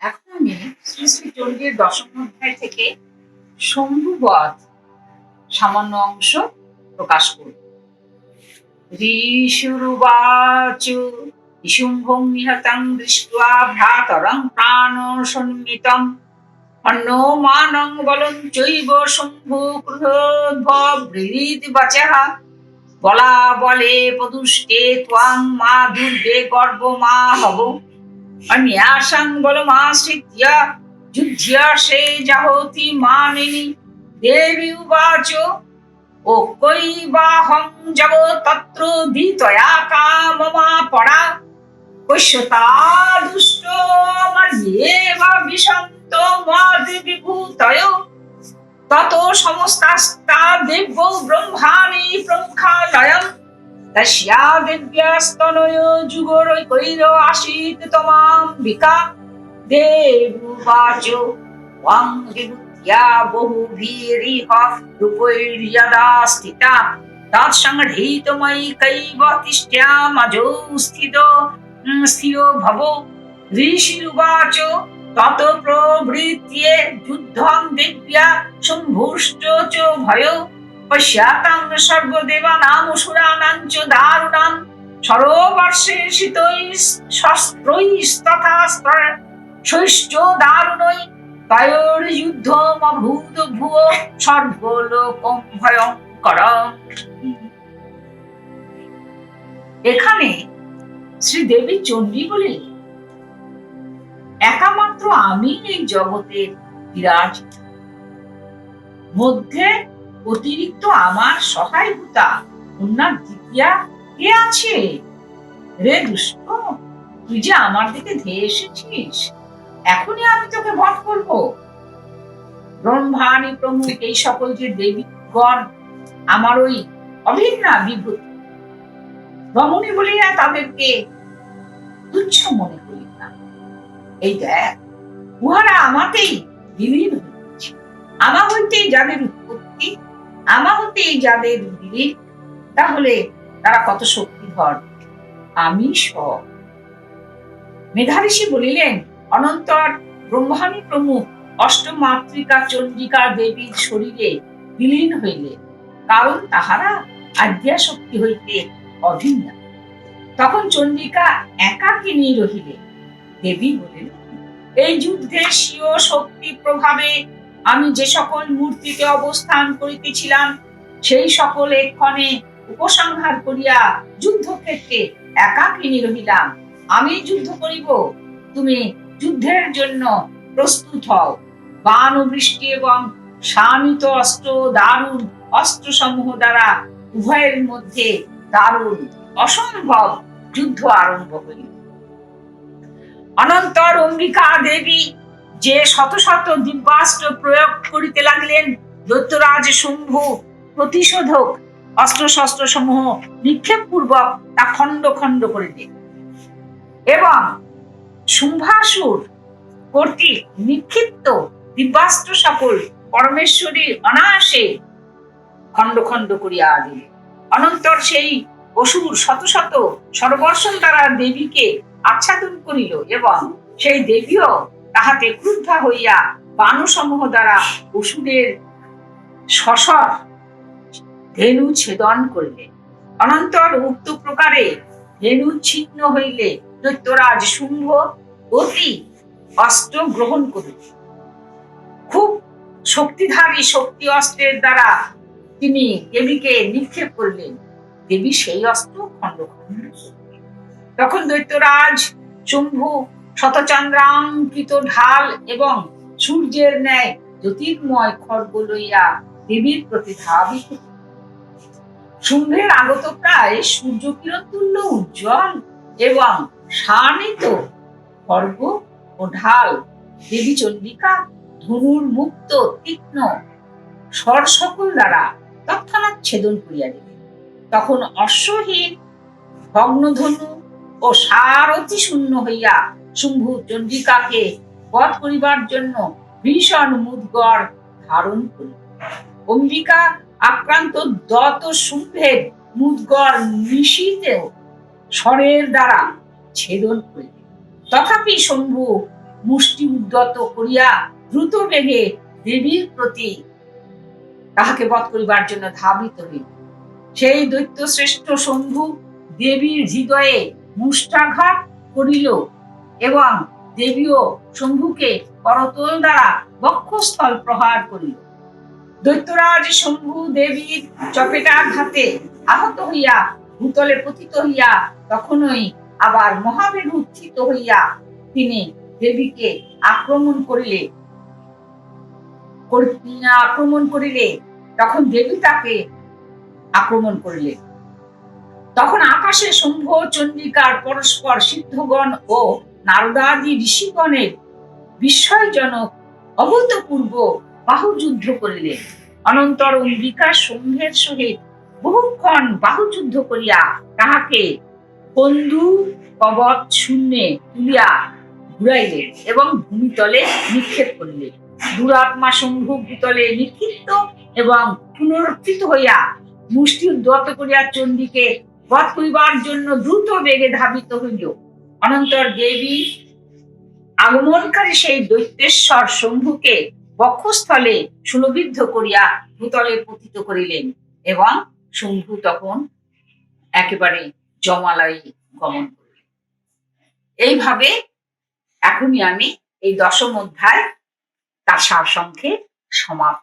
এখন আমি শ্রী শ্রী চণ্ডীর দশম অধ্যায় থেকে শম্ভুবধ সামান্য অংশ প্রকাশ করব। নিহতং ভ্রাতরং প্রাণ সন্মিতম অন্নমানং বলং চৈব শম্ভু ক্রোধবৃদ বলা বলে পদুষ্টে ত্বং মা দুর্গে গর্ব মা হব अन्यासं बलमाश्रित्य युध्यसे जहोति मानिनि देवी उवाच ओ कैवाहं जव तत्र धीतया काममा परा पश्यता दुष्टो मध्येव विशन्त मादिविभूतय ततो समस्तास्ता देवो ब्रह्माणि प्रमुखालयम् তস্যা দিব্যস্তনয় যুগরৈ কৈর আসিত তমাম ভিকা দেবুবাচ ওয়াং দিবুত্যা বহুভিরিহ রূপৈর্যদা স্থিতা তৎসংহৃতময়ী কৈব তিষ্ঠ্যামজো স্থিত স্থিয় ভব তত প্রবৃত্তিয়ে যুদ্ধং দিব্যা সম্ভুষ্ট চ ভয় পশ্যাতাং সর্বদেবানাম অসুরানাঞ্চ দারুণাম। সরবর্ষে তথা দারুণই ভুয় ভয়ঙ্কর। এখানে শ্রীদেবী চণ্ডী বলে একামাত্র আমি এই জগতের বিরাজ। মধ্যে অতিরিক্ত আমার সহায়ভূতা কন্যা দ্বিতীয়া কে আছে? রে দুষ্ট, তুই যে আমার দিকে ধেয়ে এসেছিস, এখনই আমি তোকে বধ করব। ব্রহ্মাণী প্রমুখ এই সকল যে দেবীগণ, আমার ওই অভিন্না বিভূতি রমণী বলিয়া তাদেরকে তুচ্ছ মনে করি না। এই দেখ, উহারা আমাতেই বিলীন হয়েছে আমা হইতেই যাদের উৎপত্তি আমা হতেই যাদের বিলীন তাহলে তারা কত শক্তিধর? আমি সব। মেধাঋষি বলিলেন, অনন্তর ব্রহ্মাণী প্রমুখ অষ্টমাতৃকা চণ্ডিকা দেবীর শরীরে বিলীন হইলে, কারণ তাহারা আদ্যা শক্তি হইতে অভিন্ন। তখন চণ্ডিকা একাকিনী রহিলে দেবী বলিলেন, এই যুদ্ধে স্বীয় শক্তি প্রভাবে আমি যে সকল মূর্তিতে অবস্থান করিতেছিলাম, সেই সকল এক্ষণে উপসংহার করিয়া যুদ্ধক্ষেত্রে একাকিনী রহিলাম আমি যুদ্ধ করিব, তুমি যুদ্ধের জন্য প্রস্তুত হও। বান ও বৃষ্টি এবং শানিত অস্ত্র দারুণ অস্ত্র সমূহ দ্বারা উভয়ের মধ্যে দারুণ অসম্ভব যুদ্ধ আরম্ভ হইল অনন্তর অম্বিকা দেবী যে শত শত দিব্যাস্ত্র প্রয়োগ করিতে লাগলেন দৈত্যরাজ শম্ভু, প্রতিশোধক অস্ত্র শস্ত্র সমূহ নিক্ষেপ পূর্বক তা খণ্ড খণ্ড করে দিল এবং শুম্ভাসুর কর্তৃক নিক্ষিপ্ত দিব্যাস্ত্র সকল পরমেশ্বরী অনায়াসে খণ্ড খণ্ড করিয়া দিল অনন্তর সেই অসুর শত শত সর্বর্ষণ দ্বারা দেবীকে আচ্ছাদন করিল এবং সেই দেবীও তাহাতে ক্রুদ্ধা হইয়া বানুসমূহ দ্বারা অসুরের শশর ধেনু ছেদন করিলে। অনন্তর উক্ত প্রকারে ধেনু ছিন্ন হইলে দৈত্যরাজ শুম্ভ অতি অস্ত্র গ্রহণ করিল খুব শক্তিধারী শক্তি অস্ত্রের দ্বারা তিনি দেবীকে নিক্ষেপ করলেন। দেবী সেই অস্ত্র খণ্ড তখন দৈত্যরাজ শম্ভু শতচন্দ্রাঙ্কিত ঢাল এবং সূর্যের ন্যায় জ্যোতির্ময় খড়গ লইয়া দেবীর প্রতি ধাবিত। শুম্ভের আগত প্রায় সূর্য কিরণ তুল্য উজ্জ্বল এবং শানিত খড়গ ও ঢাল দেবী চন্ডিকা ধনুর মুক্ত, তীক্ষ্ণ স্বর সকল দ্বারা তৎক্ষণাৎ ছেদন করিয়া দিলেন তখন অশ্বহীন ভগ্নধনু ও সারথি শূন্য হইয়া শুম্ভু চন্ডিকাকে বধ করিবার জন্য ভীষণ মুদগর ধারণ করিল। অম্বিকা আক্রান্ত দত শুম্ভের মুদগর নিশীতেও স্বরের দ্বারা ছেদন করিল। তথাপি শম্ভু মুষ্টি উদ্যত করিয়া দ্রুত বেগে দেবীর প্রতি তাহাকে বধ করিবার জন্য ধাবিত হইল। সেই দৈত্য শ্রেষ্ঠ শম্ভু দেবীর হৃদয়ে মুষ্টাঘাত করিল এবং দেবীও শম্ভুকে করতল দ্বারা বক্ষস্থল প্রহার করিল। দৈত্যরাজ শম্ভু দেবীর চপেটাঘাতে আহত হইয়া ভূতলে পতিত হইয়া তখনই আবার মহাবেগ উত্থিত হইয়া তিনি দেবীকে আক্রমণ করিলে। আক্রমণ করিলে, তখন দেবী তাকে আক্রমণ করিলে তখন আকাশে শম্ভ চন্ডিকার পরস্পর সিদ্ধগণ ও নারদাদি ঋষিগণের বিস্ময়জনক, অভূতপূর্ব বাহুযুদ্ধ করিলেন। অনন্তর অম্বিকা শম্ভের সহিত বহুক্ষণ বাহুযুদ্ধ করিয়া তাহাকে বন্ধু কবচ শূন্যে তুলিয়া ঘুরাইলেন এবং ভূমিতলে নিক্ষেপ করিলেন। দুরাত্মা শম্ভু ভূতলে নিক্ষিপ্ত এবং পুনরুত্থিত হইয়া মুষ্টি উদ্যত করিয়া চণ্ডীকে বধ করিবার জন্য দ্রুত বেগে ধাবিত হইল। অনন্তর দেবী আগমনকারী সেই দৈত্যেশ্বর শম্ভুকে বক্ষস্থলে সুলভিদ্ধ করিয়া ভূতলে পতিত করিলেন এবং শম্ভু তখন একেবারে জমালয়ে গমন করলেন। এইভাবে এখনই আমি এই দশম অধ্যায় তার সারসংক্ষে সমাপ্ত